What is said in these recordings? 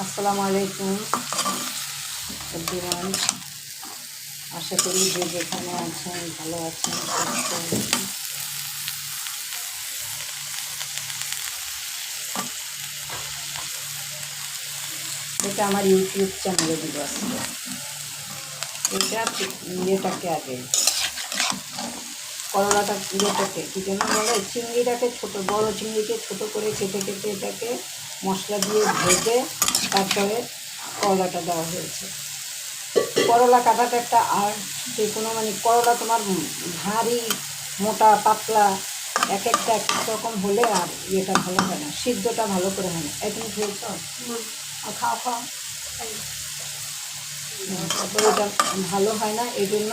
আসসালামু আলাইকুম আশা করি যে যেখানে আছেন, ভালো আছেন। এটা আমার ইউটিউব চ্যানেলে দিব এটা ইয়েটাকে আগে। করলাটা ইয়েটাকে, কী যেন বলে? চিংড়িটাকে ছোটো, বড় চিংড়িকে ছোটো করে কেটে কেটে এটাকে মশলা দিয়ে ভেজে তারপরে করলাটা দেওয়া হয়েছে। করলা কাটাটা একটা আর যে কোনো মানে করলা তোমার ভারী মোটা পাতলা এক একটা এক রকম হলে আর ইয়েটা ভালো হয় না সিদ্ধটা ভালো করে হয় না। তুমি খেয়েছ? আর খাও খাও। তারপরে এটা ভালো হয় না এই জন্য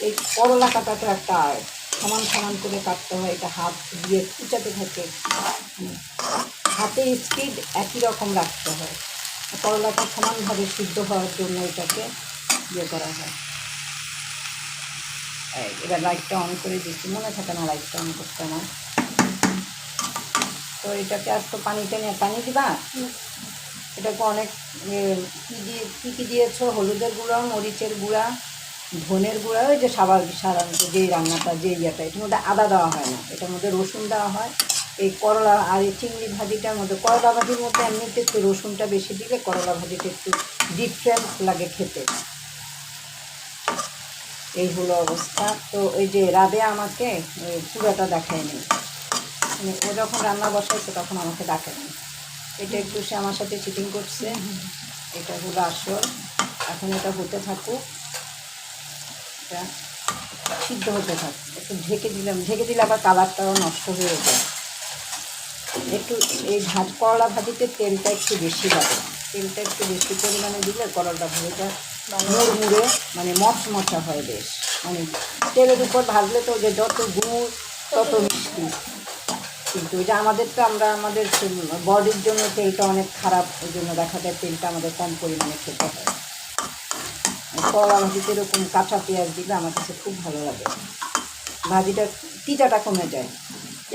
এই করলা কাটাটা একটা আর্ট সমান সমান করে কাটতে হয় এটা হাত দিয়ে কুচাতে থাকে। হুম। হাতে স্পিড একই রকম রাখতে হয়। করলাটা সমানভাবে সিদ্ধ হওয়ার জন্য এটাকে ইয়ে করা হয়। এবার লাইটটা অন করে দিচ্ছি। মনে থাকে না লাইটটা অন করতে আমার। তো এটাকে আজ তো পানিতে নিয়ে পানি দিবা? এটাকে অনেক কী দিয়ে, কী কী দিয়েছ? হলুদের গুঁড়া, মরিচের গুঁড়া, ধনের গুঁড়া, ওই যে সাবার সাধারণত যেই রান্নাটা, যেই ইয়েটা, এটার মধ্যে আদা দেওয়া হয় না। এটার মধ্যে রসুন দেওয়া হয়। এই করলা আর এই চিংড়ি ভাজিটার মধ্যে, করলা ভাজির মধ্যে এমনিতে একটু রসুনটা বেশি দিলে করলা ভাজিটা একটু ডিফারেন্ট লাগে খেতে। এই হলো অবস্থা। তো এই যে রাবে আমাকে পুরোটা দেখায়নি মানে ও যখন রান্না বসাইছে তখন আমাকে ডাকেনি এটা একটু সে আমার সাথে চিটিং করছে। এটা হলো আসল। এখন এটা হতে থাকুক। এটা সিদ্ধ হতে থাক একটু ঢেকে দিলাম। ঢেকে দিলে আবার কালারটাও নষ্ট হয়ে যায় একটু এই ভাজ, করলা ভাজিতে তেলটা একটু বেশি লাগে। তেলটা একটু বেশি পরিমাণে দিলে করলা ভাজিটা মুড়মুড়ে মানে মচমচা হয় বেশ। মানে তেলের উপর ভাজলে তো যে যত গুড়, তত মিষ্টি। কিন্তু ওই যে আমাদের তো আমরা, আমাদের বডির জন্য তেলটা অনেক খারাপ, ওই জন্য দেখা যায় তেলটা আমাদের কম পরিমাণে খেতে হয়। করলা ভাজিতে এরকম কাঁচা পেঁয়াজ দিলে আমার কাছে খুব ভালো লাগে। ভাজিটা তিতাটা কমে যায়।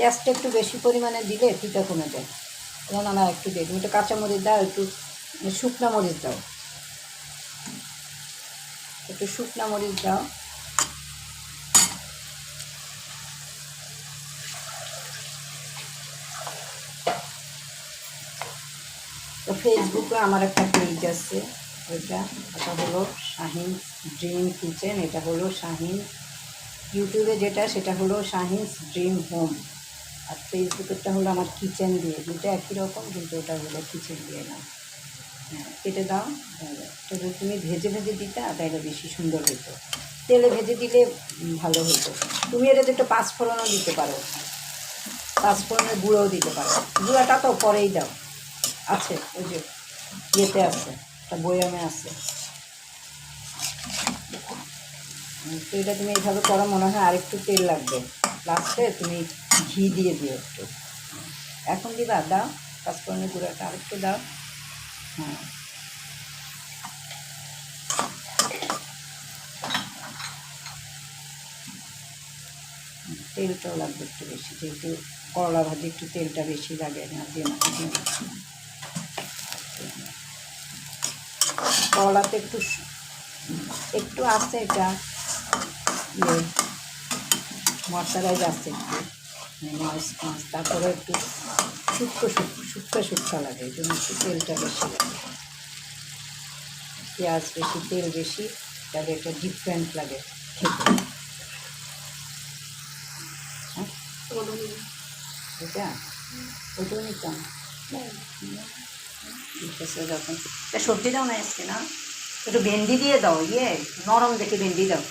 পেঁয়াজটা একটু বেশি পরিমাণে দিলে তিতা কমে যায়। যেমন আমার একটু দিই। তুমি একটু কাঁচা মরিচ দাও, একটু শুকনা মরিচ দাও। একটু শুকনা মরিচ দাও। তো ফেসবুকে আমার একটা পেজ আছে। ওইটা এটা হলো শাহিন ড্রিম কিচেন। এটা হলো শাহিন। ইউটিউবে যেটা, সেটা হলো শাহিনস ড্রিম হোম। আর ফেসবুকেরটা হলো আমার কিচেন দিয়ে, দুটো একই রকম, কিন্তু ওটা হলো কিচেন দিয়ে না। হ্যাঁ কেটে দাও যদি তুমি ভেজে ভেজে দিতে তাহলে বেশি সুন্দর হতো তেলে ভেজে দিলে ভালো হতো তুমি এটাতে একটু পাঁচফোড়নও দিতে পারো। পাঁচফোড়নের গুঁড়োও দিতে পারো। গুঁড়াটা তো পরেই দাও। আছে, ওই যে ইয়েতে আছে, একটা বয়ামে আছে। তো এটা তুমি এইভাবে করো, মনে হয় আরেকটু তেল লাগবে। লাস্টে তুমি ঘি দিয়ে দিও একটু। এখন দিবা, দাও, পাঁচফোড়নের গুঁড়োটা আরেকটু দাও। হ্যাঁ। তেলটাও লাগবে একটু বেশি, যেহেতু করলা ভাজি একটু তেলটা বেশি লাগে না দিয়ে না দিয়ে না। করলাতে একটু একটু আছে এটা ইয়ে মশারাইজ আছে একটু। মাছ মাছ, তারপরে একটু শুক্তো শুক্তো শুক্তো লাগে, এই জন্য একটু তেলটা বেশি লাগে। পেঁয়াজ বেশি, তেল বেশি, তাহলে এটা ডিফারেন্ট লাগে খেতে। হ্যাঁ? সবজি দাও না আজকে, না? একটু ভেন্ডি দিয়ে দাও ইয়ে নরম দেখে ভেন্ডি দাও।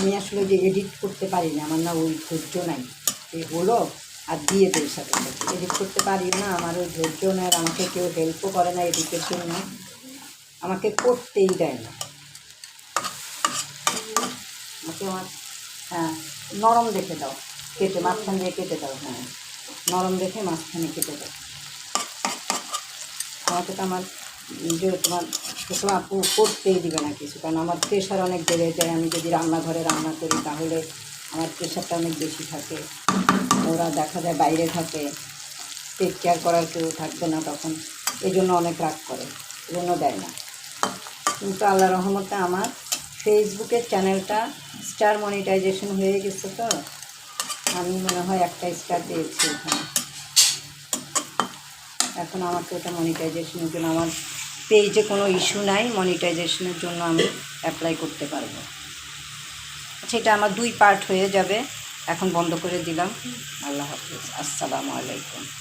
আমি আসলে যে এডিট করতে পারি না, আমার না ওই ধৈর্য নাই। এই হলো আর দিয়ে দেয় সাথে এডিট করতে পারি না, আমার ওই ধৈর্য নেই আর আমাকে কেউ হেল্পও করে না এডিটের জন্য। আমাকে করতেই দেয় না। আমাকে আমার হ্যাঁ নরম দেখে দাও। কেটে, মাঝখান দিয়ে কেটে দাও হ্যাঁ। নরম দেখে মাঝখানে কেটে দাও। আমাকে তো আমার যে তোমার ছোটো আপু করতেই দিবে না কিছু কারণ আমার প্রেশার অনেক বেড়ে যায়। আমি যদি রান্নাঘরে রান্না করি, তাহলে আমার প্রেশারটা অনেক বেশি থাকে। ওরা দেখা যায় বাইরে থাকে। টেক কেয়ার করার কেউ থাকবে না তখন। এই জন্য অনেক রাগ করে এই জন্য দেয় না। কিন্তু আল্লাহ রহমতে আমার ফেসবুকের চ্যানেলটা স্টার মনিটাইজেশন হয়ে গেছে তো। আমি মনে হয় একটা স্টার পেয়েছি ওখানে এখন আমাকে ওটা মনিটাইজেশনের জন্য আমার পেজে কোনো ইস্যু নাই মনিটাইজেশনের জন্য আমি অ্যাপ্লাই করতে পারব। আচ্ছা এটা আমার দুই পার্ট হয়ে যাবে। এখন বন্ধ করে দিলাম। আল্লাহ হাফিজ। আসসালামু আলাইকুম।